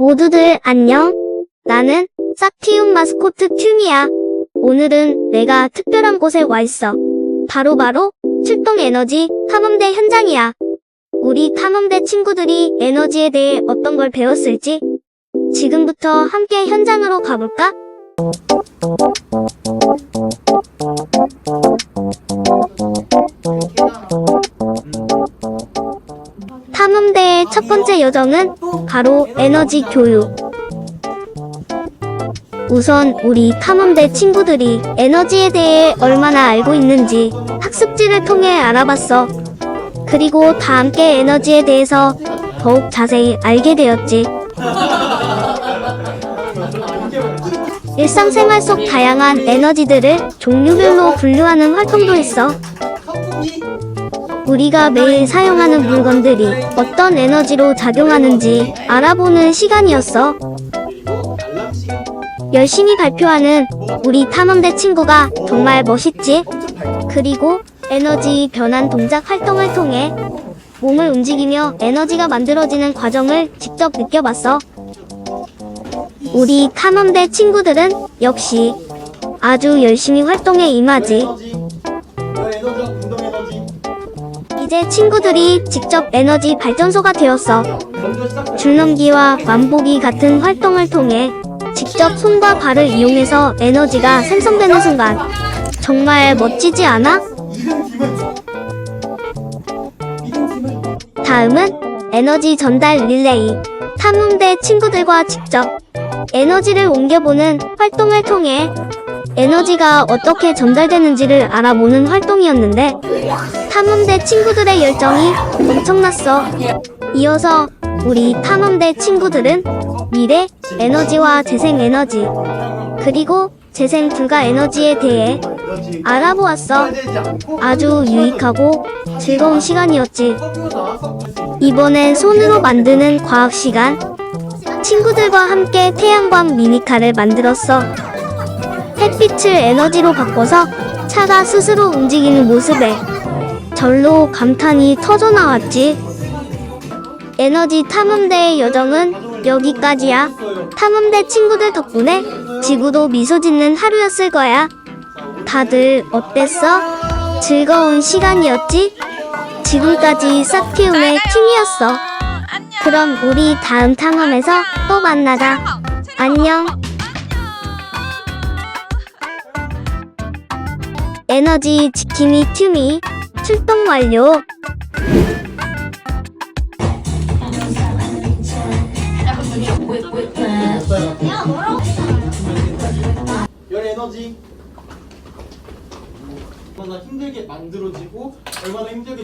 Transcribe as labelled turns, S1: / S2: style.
S1: 모두들 안녕. 나는 싹티움 마스코트 튠이야. 오늘은 내가 특별한 곳에 와 있어. 바로 바로 출동 에너지 탐험대 현장이야. 우리 탐험대 친구들이 에너지에 대해 어떤 걸 배웠을지 지금부터 함께 현장으로 가볼까? 탐험대의 첫 번째 여정은 바로 에너지 교육. 우선 우리 탐험대 친구들이 에너지에 대해 얼마나 알고 있는지 학습지를 통해 알아봤어. 그리고 다 함께 에너지에 대해서 더욱 자세히 알게 되었지. 일상생활 속 다양한 에너지들을 종류별로 분류하는 활동도 했어. 우리가 매일 사용하는 물건들이 어떤 에너지로 작용하는지 알아보는 시간이었어. 열심히 발표하는 우리 탐험대 친구가 정말 멋있지? 그리고 에너지 변환 동작 활동을 통해 몸을 움직이며 에너지가 만들어지는 과정을 직접 느껴봤어. 우리 탐험대 친구들은 역시 아주 열심히 활동에 임하지. 이제 친구들이 직접 에너지 발전소가 되었어. 줄넘기와 만보기 같은 활동을 통해 직접 손과 발을 이용해서 에너지가 생성되는 순간 정말 멋지지 않아? 다음은 에너지 전달 릴레이. 탐험대 친구들과 직접 에너지를 옮겨보는 활동을 통해 에너지가 어떻게 전달되는지를 알아보는 활동이었는데 탐험대 친구들의 열정이 엄청났어. 이어서 우리 탐험대 친구들은 미래 에너지와 재생 에너지 그리고 재생 불가 에너지에 대해 알아보았어. 아주 유익하고 즐거운 시간이었지. 이번엔 손으로 만드는 과학 시간. 친구들과 함께 태양광 미니카를 만들었어. 햇빛을 에너지로 바꿔서 차가 스스로 움직이는 모습에 절로 감탄이 터져 나왔지. 에너지 탐험대의 여정은 여기까지야. 탐험대 친구들 덕분에 지구도 미소 짓는 하루였을 거야. 다들 어땠어? 즐거운 시간이었지? 지금까지 싹티움의 팀이었어. 그럼 우리 다음 탐험에서 또 만나자. 안녕. 에너지 지킴이 튜미 출동 완료.
S2: 열 에너지 얼마나 힘들게 만들어지고 얼마나 힘들게